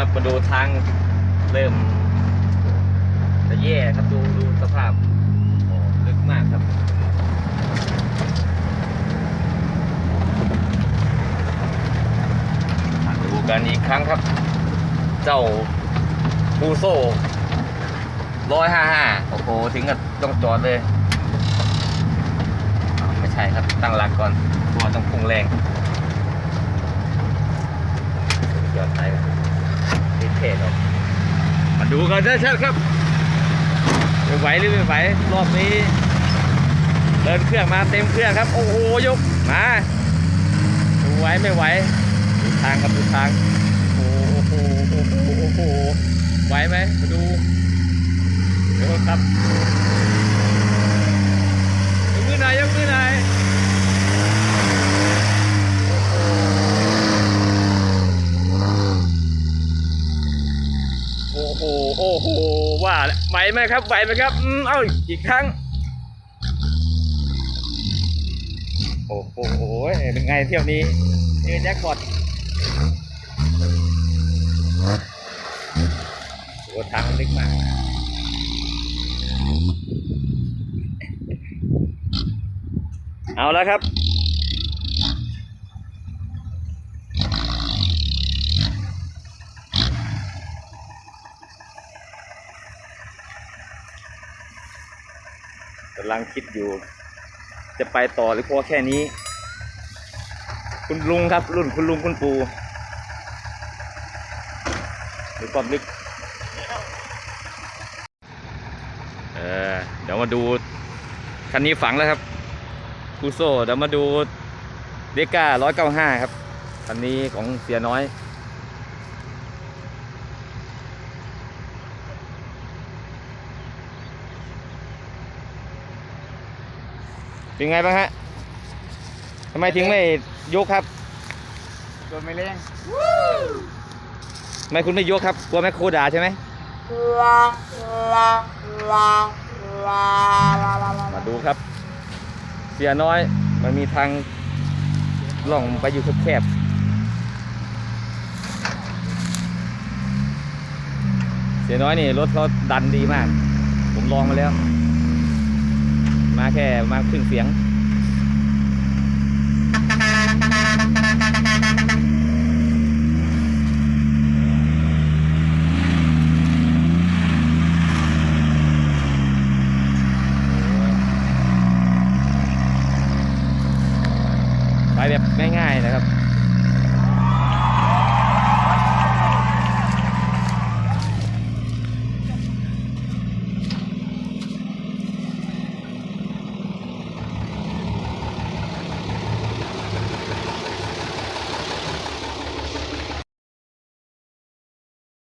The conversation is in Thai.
ครับมาดูทางเริ่มจะแย่ครับดูดูสภาพโอ้ลึกมากครับดูกันอีกครั้งครับ เจ้าบูโซ่ร้อยห้าห้าโอ้โหถึงกับต้องจอดเลย ไม่ใช่ครับตั้งหลักก่อนตัวต้องพุ่งแรงยอดไทย ติดเศออกมาดูกันชัดๆครับไม่ไหวหรือไม่ไหวรอบนี้เดินเครื่องมาเต็มเครื่องครับ โอ้โหยกมาดูไหวไม่ไหวดูทางครับดูทางโอ้โหโอ้โหโอ้โหไหวไหมมาดูเดี๋ยวครับยกมือหน่อยยกมือหน่อย โอ้โห โอ้โห ว่าแล้วไหวไหมครับไหวไหมครับอืมเอาอีกครั้ง โอ้โห เป็นไงเที่ยวนี้นี่แจ็คพอตโอ้ทางมันลึกมากเอาแล้วครับำลังคิดอยู่ จะไปต่อหรือพอแค่นี้ คุณลุงครับ รุ่นคุณลุงคุณปู่ดูความลึกเออเดี๋ยวมาดู คันนี้ฝังแล้วครับคูโซ่เดี๋ยวมาดูเดก้าร้อยเก้าห้าครับ คันนี้ของเสียน้อย เป็นไงบ้างฮะทำไมถึงไม่ยกครับโดนไม่เล่งทำไมคุณไม่ยกครับกลัวแม่โคด่าใช่ไหมมาดูครับ เสียน้อยมันมีทางล่องไปอยู่แคบๆเสียน้อยนี่รถเขาดันดีมาก ผมลองมาแล้ว มาแค่มาครึ่งเสียง ไปแบบง่ายๆนะครับ